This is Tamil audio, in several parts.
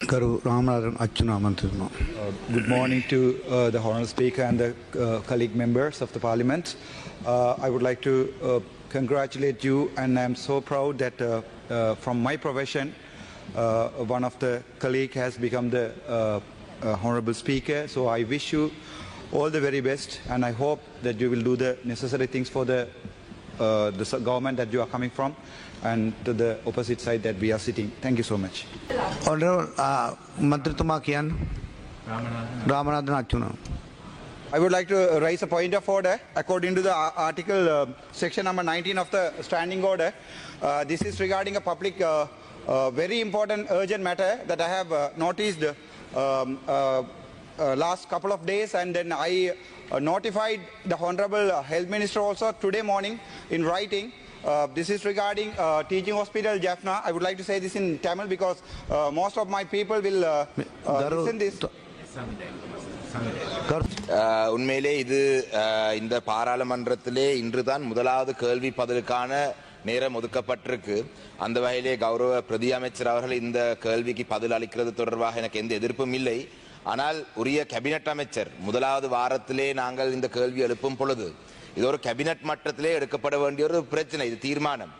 Karu uh, Good morning to uh, the Honourable Speaker and the uh, colleague members of the Parliament. Uh, I would like to uh, congratulate you and I'm so proud that from my profession, one of the colleague has become the Honourable Speaker. So I wish you all the very best and I hope that you will do the necessary things for the uh, the government that you are coming from and to the opposite side that we are sitting. Thank you so much. Honorable. I would like to raise a point of order. According to the uh, article, uh, section number 19 of the standing order, uh, this is regarding a public, uh, uh very important urgent matter that I have uh, noticed um, uh, last couple of days and then I uh, notified the Honorable uh, Health Minister also today morning in writing. this is regarding teaching hospital Jaffna. I would like to say this in Tamil because most of my people will listen this. உண்மையிலே இது இந்த பாராளுமன்றத்திலே இன்றுதான் முதலாவது கேள்வி பதிலுக்கான நேரம் ஒதுக்கப்பட்டிருக்கு அந்த வகையிலே கௌரவ பிரதி அமைச்சர் அவர்கள் இந்த கேள்விக்கு பதில் அளிக்கிறது தொடர்பாக எனக்கு எந்த எதிர்ப்பும் இல்லை ஆனால் உரிய கேபினட் அமைச்சர் முதலாவது வாரத்திலே நாங்கள் இந்த கேள்வி எழுப்பும் பொழுது இது ஒரு கேபினட் மட்டத்திலே எடுக்கப்பட வேண்டிய ஒரு பிரச்சனை இது தீர்மானம்.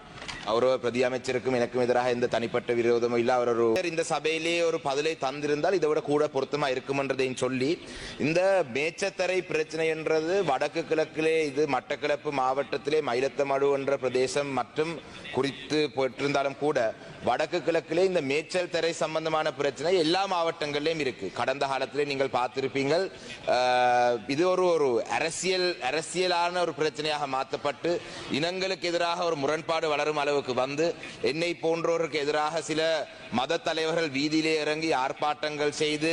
அவரோ பிரதி அமைச்சருக்கும் எனக்கும் எதிராக எந்த தனிப்பட்ட விரோதமும் இல்ல. அவர் ஒரு இந்த சபையிலே ஒரு பதிலை தந்திருந்தால் இதை விட கூட பொருத்தமா இருக்கும்ன்றதையும் சொல்லி இந்த மேச்சத்தரை பிரச்சனை என்றது வடக்கு கிழக்கிலே இது மட்டக்கிழப்பு மாவட்டத்திலே மயிலத்தமடு என்ற பிரதேசம் மற்றும் குறித்து போட்டிருந்தாலும் கூட வடக்கு கிழக்கிலே இந்த மேச்சல் தரை சம்பந்தமான பிரச்சனை எல்லா மாவட்டங்களிலும் இருக்கு. கடந்த காலத்திலே நீங்கள் பார்த்திருப்பீங்கள் இது ஒரு ஒரு அரசியல் அரசியலான ஒரு பிரச்சனையாக மாற்றப்பட்டு இனங்களுக்கு எதிராக ஒரு முரண்பாடு வளரும் அளவுக்கு வந்து என்னை போன்றோருக்கு எதிராக சில மத தலைவர்கள் வீதியிலே இறங்கி ஆர்ப்பாட்டங்கள் செய்து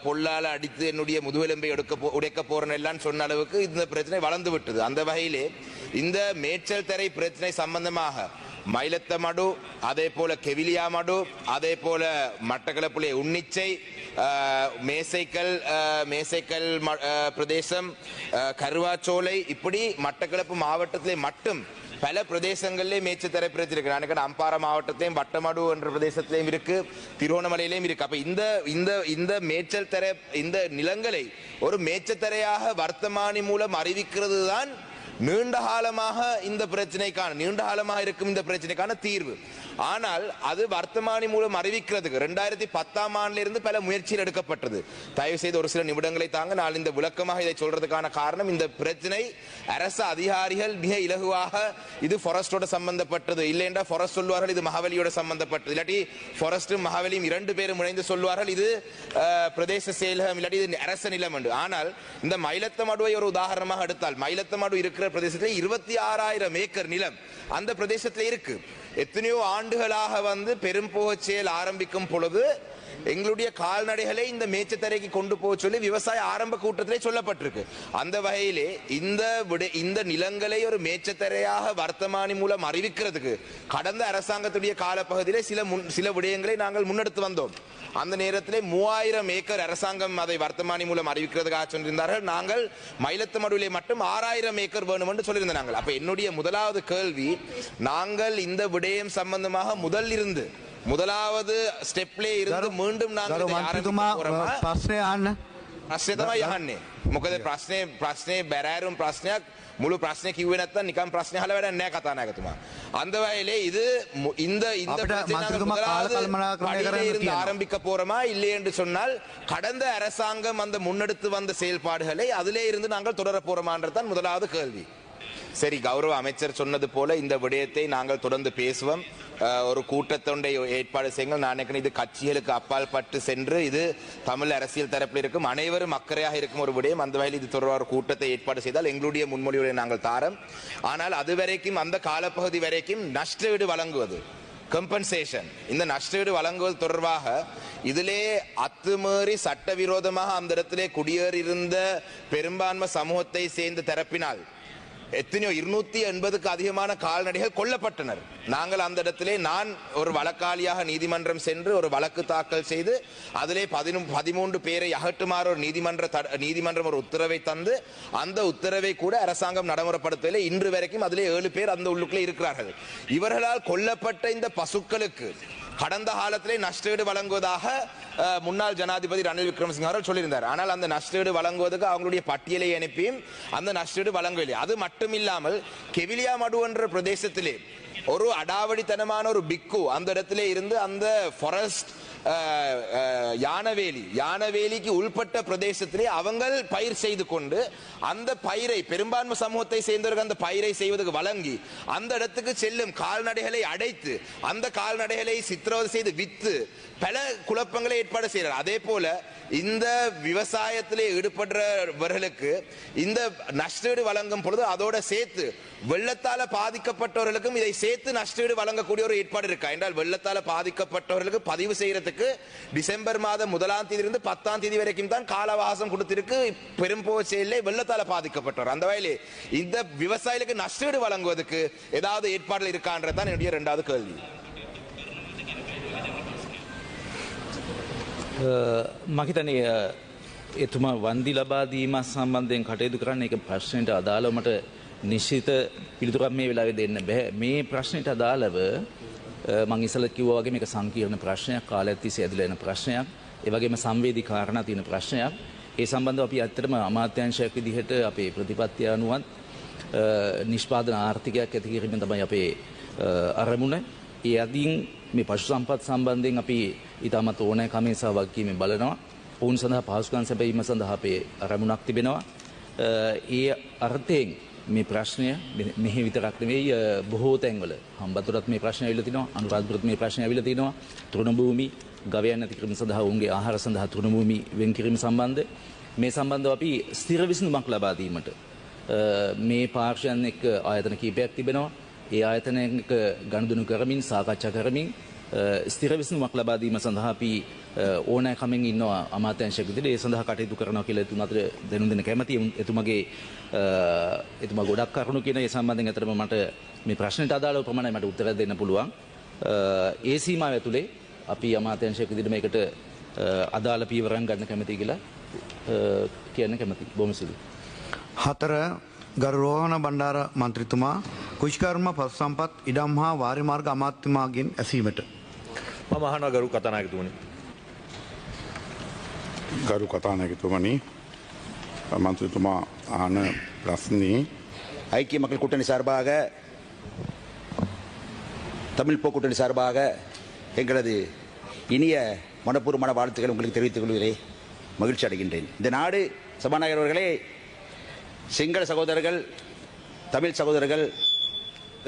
பொல்லால் பொல்லால அடித்து என்னுடைய முதுகெலும்பை எடுக்க உடைக்க போறேன் எல்லாம் சொன்ன அளவுக்கு இந்த பிரச்சனை வளர்ந்து விட்டது. அந்த வகையிலே இந்த மேய்ச்சல் தரை பிரச்சனை சம்பந்தமாக மயிலத்தமடு அதே போல கெவிலியா மடு அதே போல மட்டக்களப்புலே உன்னிச்சை மேசைக்கல் மேசைக்கல் ம- பிரதேசம் கருவாச்சோலை இப்படி மட்டக்களப்பு மாவட்டத்திலே மட்டும் பல பிரதேசங்களிலே மேய்ச்சத்தரை பிரச்சனை நான் அம்பாறை மாவட்டத்திலையும் வட்டமடு என்ற பிரதேசத்திலையும் இருக்கு திருவோணமலையிலையும் இருக்கு. அப்ப இந்த இந்த இந்த மேய்ச்சல் தரை இந்த நிலங்களை ஒரு மேய்ச்சத்தரையாக வர்த்தமானி மூலம் அறிவிக்கிறது தான் நீண்ட காலமாக இந்த பிரச்சனைக்கான நீண்ட காலமாக இருக்கும் இந்த பிரச்சனைக்கான தீர்வு. ஆனால் அது வர்த்தமானி மூலம் அறிவிக்கிறதுக்கு ரெண்டாயிரத்தி பத்தாம் ஆண்டிலிருந்து பல முயற்சிகள் எடுக்கப்பட்டது. தயவு செய்து ஒரு சில நிமிடங்களை தாங்க நான் இந்த விளக்கமாக இதை சொல்றதுக்கான காரணம் இந்த பிரச்சனை அரசு அதிகாரிகள் மிக இலகுவாக இது ஃபாரஸ்டோட சம்பந்தப்பட்டது. இல்லைன்றா ஃபாரஸ்ட் சொல்வார்கள் இது மகாவலியோட சம்பந்தப்பட்டது. இல்லாட்டி ஃபாரஸ்டும் மகாவலியும் இரண்டு பேரும் இணைந்து சொல்வார்கள் இது பிரதேச செயலகம் இல்லாட்டி இது அரச நிலம் என்று. ஆனால் இந்த மயிலத்தமடுவை ஒரு உதாரணமாக எடுத்தால் மயிலத்தமடு இருக்கிற பிரதேசத்தில் இருபத்தி ஆறாயிரம் ஏக்கர் நிலம் அந்த பிரதேசத்தில் இருக்கு. எத்தனையோ ஆண்டுகளாக வந்து பெரும்போகச் செயல் ஆரம்பிக்கும் பொழுது எங்களுடைய கால்நடைகளை இந்த மேச்சத்தரைக்கு கொண்டு போக சொல்லி விவசாய ஆரம்ப கூட்டத்திலே சொல்லப்பட்டிருக்கு. அந்த வகையிலே இந்த இந்த நிலங்களை ஒரு மேய்ச்சத்தரையாக வர்த்தமானி மூலம் அறிவிக்கிறதுக்கு கடந்த அரசாங்கத்துடைய காலப்பகுதியிலே சில முன் சில விடயங்களை நாங்கள் முன்னெடுத்து வந்தோம். அந்த நேரத்திலே மூவாயிரம் ஏக்கர் அரசாங்கம் அதை வர்த்தமானி மூலம் அறிவிக்கிறதுக்காக சொல்லியிருந்தார்கள். நாங்கள் மயிலத்துமடுவிலே மட்டும் ஆறாயிரம் ஏக்கர் வேணும் என்று சொல்லியிருந்தோம் நாங்கள். அப்ப என்னுடைய முதலாவது கேள்வி நாங்கள் இந்த விடயம் சம்பந்தமாக முதல் இருந்து முதலாவது ஸ்டெப்லே ඉරදු மீண்டும் නාංගල ආරම්භ කරමු ප්‍රශ්නය අහන්න ප්‍රශ්නේ තමයි අහන්නේ මොකද ප්‍රශ්නේ ප්‍රශ්නේ බැරෑරුම් ප්‍රශ්නයක් මුළු ප්‍රශ්නේ කිව්වේ නැත්නම් නිකන් ප්‍රශ්නේ අහලා වැඩක් නැහැ කතානායකතුමා අන්දවයලේ இது இந்த இந்த மந்திரமா கால கல்பனாக்கரணை கரந்து ஆரம்பிக்க போறோமா இல்லை என்று சொன்னால் கடந்த அரசாங்கம் அந்த முன்னெடுத்து வந்த செயல்பாடுகளை அதிலே இருந்து நாங்கள் தொடர போறோமான்றது தான் முதலாவது கேள்வி. சரி கௌரவ அமைச்சர் சொன்னது போல இந்த விடயத்தை நாங்கள் தொடர்ந்து பேசுவோம். ஒரு கூட்டத்தொண்டை ஏற்பாடு செய்யுங்கள். நான் நினைக்கிறேன் இது கட்சிகளுக்கு அப்பால் பட்டு சென்று இது தமிழ் அரசியல் தரப்பில் இருக்கும் அனைவரும் அக்கறையாக இருக்கும் ஒரு விடயம். அந்த வகையில் இது தொடர்பாக ஒரு கூட்டத்தை ஏற்பாடு செய்தால் எங்களுடைய முன்மொழிவுகளை நாங்கள் தாரம். ஆனால் அது வரைக்கும் அந்த காலப்பகுதி வரைக்கும் நஷ்டஈடு வழங்குவது கம்பன்சேஷன் இந்த நஷ்டஈடு வழங்குவது தொடர்பாக இதிலே அத்துமீறி சட்டவிரோதமாக அந்த இடத்திலே குடியேறியிருந்த பெரும்பான்மை சமூகத்தை சேர்ந்த தரப்பினால் எத்தனையோ இருநூத்தி எண்பதுக்கு அதிகமான கால்நடைகள் கொல்லப்பட்டனர். நாங்கள் அந்த இடத்திலே நான் ஒரு வழக்காளியாக நீதிமன்றம் சென்று ஒரு வழக்கு தாக்கல் செய்து அதிலே பதிமூன்று பேரை அகற்றுமாறு ஒரு நீதிமன்ற தட- நீதிமன்றம் ஒரு உத்தரவை தந்து அந்த உத்தரவை கூட அரசாங்கம் நடைமுறைப்படுத்தவில்லை. இன்று வரைக்கும் அதிலே ஏழு பேர் அந்த உள்ளுக்குள்ளே இருக்கிறார்கள். இவர்களால் கொல்லப்பட்ட இந்த பசுக்களுக்கு கடந்த காலத்திலே நஷ்டஈடு வழங்குவதாக முன்னாள் ஜனாதிபதி ரணில் விக்ரமசிங்க அவர்கள் சொல்லியிருந்தார். ஆனால் அந்த நஷ்டஈடு வழங்குவதற்கு அவங்களுடைய பட்டியலை அனுப்பியும் அந்த நஷ்டஈடு வழங்கவில்லை. அது மட்டும் இல்லாமல் கெவிலியா மடு என்ற பிரதேசத்திலே ஒரு அடாவடித்தனமான ஒரு பிக்கு அந்த இடத்துல இருந்து அந்த ஃபாரஸ்ட் யானவேலி யானவேலிக்கு உள்பட்ட பிரதேசத்திலே அவங்கள் பயிர் செய்து கொண்டு அந்த பயிரை பெரும்பான்மை சமூகத்தை சேர்ந்தவர்கள் அந்த பயிரை செய்வதற்கு வழங்கி அந்த இடத்துக்கு செல்லும் கால்நடைகளை அடைத்து அந்த கால்நடைகளை சித்திரவதை செய்து விற்று பல குழப்பங்களை ஏற்பாடு செய்கிறார். அதே போல இந்த விவசாயத்திலே ஈடுபடுறவர்களுக்கு இந்த நஷ்டஈடு வழங்கும் பொழுது அதோட சேர்த்து வெள்ளத்தால பாதிக்கப்பட்டவர்களுக்கும் இதை சேர்த்து நஷ்டஈடு வழங்கக்கூடிய ஒரு ஏற்பாடு இருக்கா? என்றால் வெள்ளத்தால பாதிக்கப்பட்டவர்களுக்கு பதிவு செய்யறதுக்கு டிசம்பர் மாதம் முதலாம் தேதி இருந்து பத்தாம் தேதி வரைக்கும் தான் கால அவகாசம் கொடுத்திருக்கு. பெரும்போச்சையிலே வெள்ளத்தால பாதிக்கப்பட்டவர். அந்த வகையிலே இந்த விவசாயிகளுக்கு நஷ்டஈடு வழங்குவதற்கு ஏதாவது ஏற்பாடுகள் இருக்கான்றது தான் என்னுடைய இரண்டாவது கேள்வி. මහිතනය එතුමා වන්දි ලබාදීමත් සම්බන්ධයෙන් කටයුතු කරන්න එක ප්‍රශ්නයට අදාළමට නිශ්චිත පිළිතුරක් මේ වෙලාවෙ දෙන්න බැහැ. මේ ප්‍රශ්නයට අදාළව මං ඉසල කිව්වාගේ මේක සංකීර්ණ ප්‍රශ්නයක් කාලයක් තිස්සේ ඇදලා එන ප්‍රශ්නයක්. ඒ වගේම සංවේදී කාරණා තියෙන ප්‍රශ්නයක්. ඒ සම්බන්ධව අපි ඇත්තටම අමාත්‍යංශයක් විදිහට අපේ ප්‍රතිපත්තිය අනුවත් අ, නිෂ්පාදන ආර්ථිකයක් ඇති කිරීම තමයි අපේ අ, අරමුණ. ඒ අදින් මේ පශු සම්පත් සම්බන්ධයෙන් අපි ඉතාමත් ඕනෑ කමේ සහ වගකීමෙන් බලනවා. ඔවුන් සඳහා පහසුකම් සැපීම සඳහා අපේ අරමුණක් තිබෙනවා. අ, ඒ අර්ථයෙන් මේ ප්‍රශ්නය මෙ- මෙහි විතරක් නෙවෙයි අ, බොහෝ තැන්වල හම්බතුරත් මේ ප්‍රශ්න ඇවිල්ලා තිනවා අනුරාධපුරත් මේ ප්‍රශ්න ඇවිල්ලා තිනවා. තෘණභූමි ගවයන් නැති කිරීම සඳහා ඔවුන්ගේ ආහාර සඳහා තෘණභූමි වෙන් කිරීම සම්බන්ධ. මේ සම්බන්ධව අපි ස්ථිර විසඳුමක් ලබා දීමට අ, මේ පාර්ශයන් එක්ක ආයතන කීපයක් තිබෙනවා. ඒ ආයතනයක ගණදුනු කරමින් සාකච්ඡා කරමින් අ, ස්ථිර විසඳුමක් ලබා දීම සඳහා අපි අ, ඕනෑකමින් ඉන්නවා අමාත්‍යංශයක් විදිහට ඒ සඳහා කටයුතු කරනවා කියලා එතුමා අතර දැනුම් දෙන්න කැමතියි උන්- එතුමගේ අ, එතුමා ගොඩක් කරුණු කියන ඒ සම්බන්ධයෙන් අතරම මට මේ ප්‍රශ්නට අදාළව ප්‍රමාණයි මට උත්තර දෙන්න පුළුවන්. අ, ඒ සීමාව ඇතුලේ අපි අමාත්‍යංශයක් විදිහට මේකට අ, අදාළ පීවරන් ගන්න කැමතියි කියලා අ, කියන්න කැමතියි බොහොම සුළුයි හතර ගරුරෝහණ බණ්ඩාර මන්ත්‍රතුමා කුෂ්කර්ම පස් සම්පත් ඉඩම් හා වාරිමාර්ග අමාත්‍යමාගෙන් ඇසීමට. මම අහනවා ගරු කතානායකතුමනි. ගරු කතානැගතුමනි මන්ත්‍රතුමා ආන ප්‍රශ්නී ஐக்கிய மக்கள் கூட்டணி சார்பாக தமிழ் போக்கூட்டணி சார்பாக எங்களது இனிய மனப்பூர்வமான வாழ்த்துக்கள் உங்களுக்கு தெரிவித்துக் கொள்கிறேன் மகிழ்ச்சி அடைகின்றேன் இந்த நாடு சபாநாயகர் அவர்களே சிங்கள சகோதரர்கள் தமிழ் சகோதரர்கள்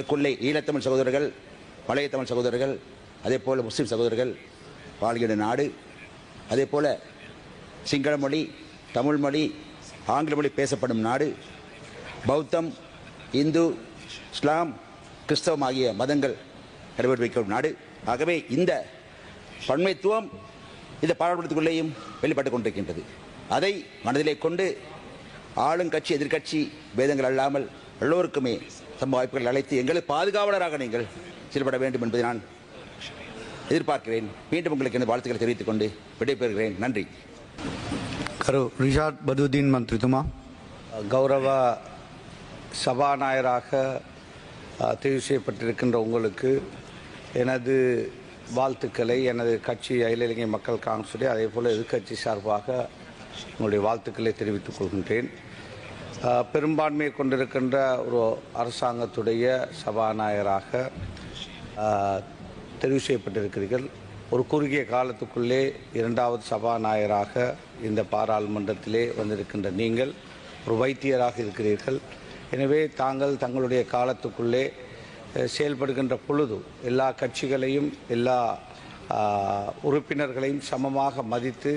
கொள்ளை ஈழத்தமிழ் சகோதரர்கள் பழைய தமிழ் சகோதரர்கள் அதே போல் முஸ்லீம் சகோதரர்கள் வாழ்கின்ற நாடு அதே போல் சிங்கள மொழி தமிழ் மொழி ஆங்கில மொழி பேசப்படும் நாடு பௌத்தம் இந்து இஸ்லாம் கிறிஸ்தவம் ஆகிய மதங்கள் கடைபிடிக்கும் நாடு. ஆகவே இந்த பன்மைத்துவம் இந்த பாராளுமன்றத்துக்குள்ளேயும் வெளிப்பட்டு கொண்டிருக்கின்றது. அதை மனதிலே கொண்டு ஆளுங்கட்சி எதிர்க்கட்சி பேதங்கள் அல்லாமல் எல்லோருக்குமே சம வாய்ப்புகள் அழைத்து எங்களை பாதுகாவலராக நீங்கள் செயல்பட வேண்டும் என்பதை நான் எதிர்பார்க்கிறேன். மீண்டும் உங்களுக்கு எனது வாழ்த்துக்களை தெரிவித்துக் கொண்டு விடைபெறுகிறேன். நன்றி. கரு ரிஷாத் பதுதீன் மந்திரிதுமா கௌரவ சபாநாயகராக தெரிவு செய்யப்பட்டிருக்கின்ற உங்களுக்கு எனது வாழ்த்துக்களை எனது கட்சி அகில இலங்கை மக்கள் காங்கிரசுடைய அதே போல் எதிர்கட்சி சார்பாக உங்களுடைய வாழ்த்துக்களை தெரிவித்துக் கொள்கின்றேன். பெரும்பான்மையை கொண்டிருக்கின்ற ஒரு அரசாங்கத்துடைய சபாநாயகராக தெரிவு செய்யப்பட்டிருக்கிறீர்கள். ஒரு குறுகிய காலத்துக்குள்ளே இரண்டாவது சபாநாயகராக இந்த பாராளுமன்றத்திலே வந்திருக்கின்ற நீங்கள் ஒரு வைத்தியராக இருக்கிறீர்கள். எனவே தாங்கள் தங்களுடைய காலத்துக்குள்ளே செயல்படுகின்ற பொழுது எல்லா கட்சிகளையும் எல்லா உறுப்பினர்களையும் சமமாக மதித்து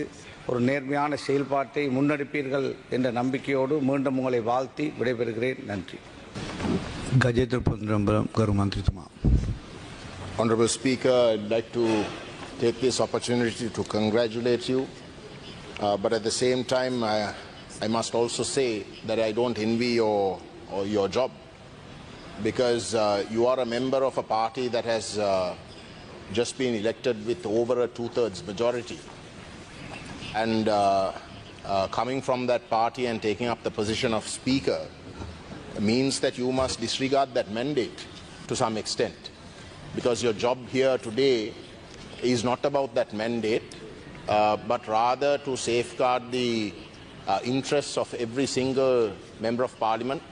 ஒரு நேர்மையான செயல்பாட்டை முன்னெடுப்பீர்கள் என்ற நம்பிக்கையோடு மீண்டும் உங்களை வாழ்த்தி விடைபெறுகிறேன் நன்றி Gajendra பொன்ரம்பலம் கருமந்திரித்துமா Honorable Speaker, I'd like to take this opportunity to congratulate you. Uh, but at the same time, I, I must also say that I don't envy your, your job because uh, you are a member of a party that has uh, just been elected with over a two thirds majority. And uh, uh, coming from that party and taking up the position of Speaker means that you must disregard that mandate to some extent because your job here today is not about that mandate, uh, but rather to safeguard the uh, interests of every single member of parliament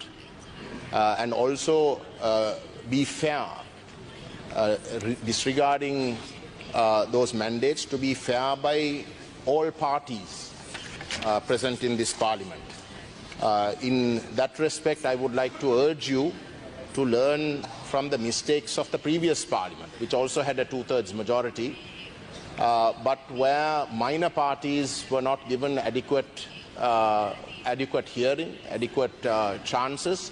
uh, and also uh, be fair disregarding uh, those mandates to be fair by all parties uh, present in this parliament. Uh, in that respect, I would like to urge you to learn from the mistakes of the previous parliament, which also had a two thirds majority, uh, but where minor parties were not given adequate, uh, adequate hearing, adequate uh, chances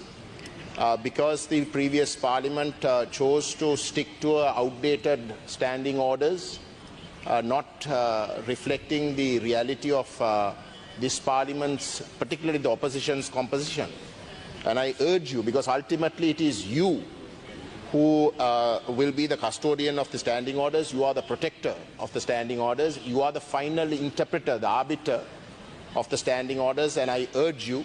uh, because the previous parliament uh, chose to stick to uh, outdated standing orders, uh, not uh, reflecting the reality of this parliament's, particularly the opposition's composition. And I urge you, because ultimately it is you who will be the custodian of the standing orders, you are the protector of the standing orders, you are the final interpreter, the arbiter of the standing orders, and I urge you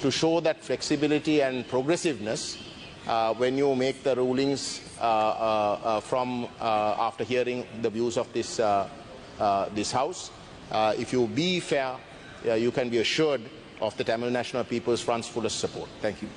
to show that flexibility and progressiveness uh, when you make the rulings uh, uh, uh, from uh, after hearing the views of this, this House. If you be fair, you can be assured of the Tamil National People's Front's fullest support. Thank you.